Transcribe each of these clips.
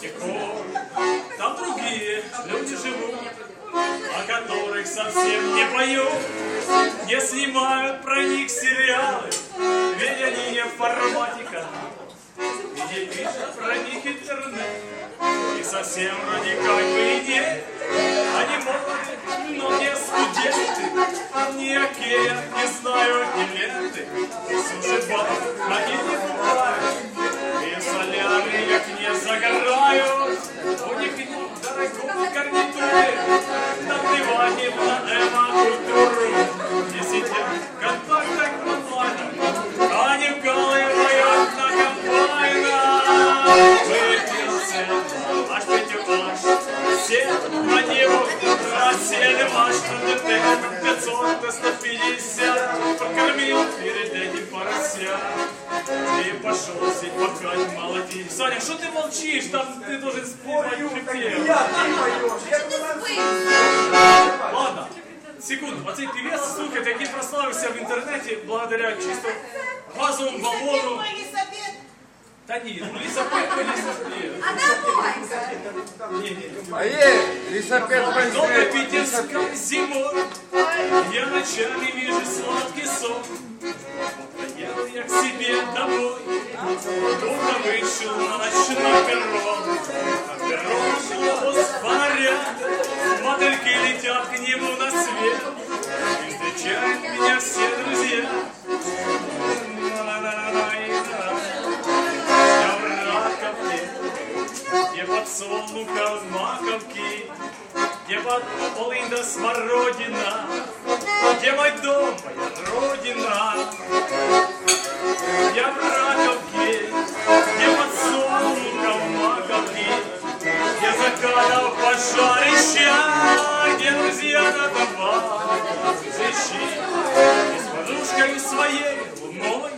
Тихо. Там другие люди живут, о которых совсем не поют, не снимают про них сериалы, ведь они не в формате канала, где пишет про них интернет. И совсем вроде как бы и нет, они молоды, но не студенты, ни окея, не знают ни ленты, суши бар, они не 500 до 150, покормил перед этим поросят. И пошел сеть пахать молодец. Саня, что ты молчишь? Там ты должен спорить припев. Я, ти поешь, я Ладно, секунду. Оцей певець, слухайте, який прославився в інтернеті благодаря чисто газовому балону. Елізабет, Та ні, ну лісапет, то лісапет. а давай. Ні, ні. А є лісапет Дома бензин. питерской зимой Я ночами вижу сладкий сон. Поеду я к себе домой. Утром вышел на ночной перрон. На перрон шло с фонаря. Модельки летят к нему на свет. И встречают меня все друзья. Я где подсолнуха маковки, где под полында смородина, где мой дом, моя родина. Я в раковке, где подсолнуха маковки, где закатов пожарища, где друзья на свечи, и с подушкой своей луной.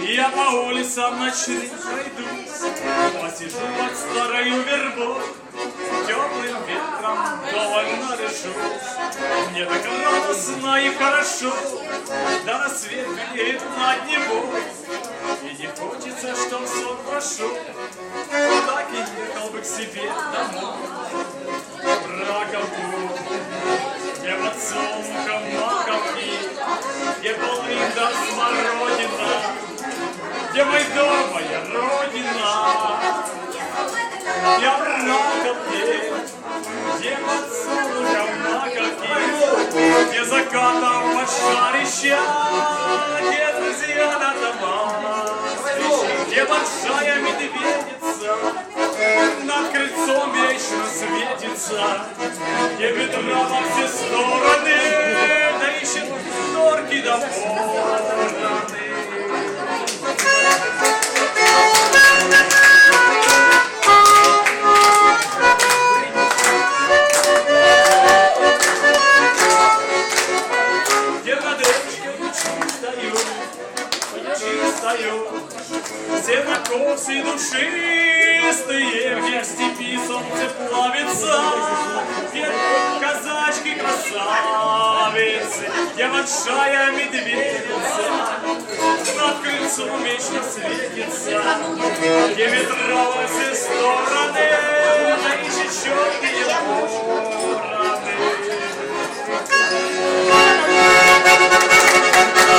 Я по улицам ночным пройдусь, Посижу под старою вербой, Теплым ветром довольно решусь. Мне так радостно и хорошо, Да на свет греет над него. И не хочется, чтоб сон прошел, Так и ехал бы к себе домой. Раковку, где под солнцем маковки, Где полында смородина, где мой дом, моя родина. Большая медведица над крыльцом вечно светится, где ветра во все стороны, да ищет норки до бороны. Где лучи встают, все закосы душистые, где в степи солнце плавится, где казачки красавицы, где большая медведица, над крыльцом вечно светится, где все стороны, а ищет черный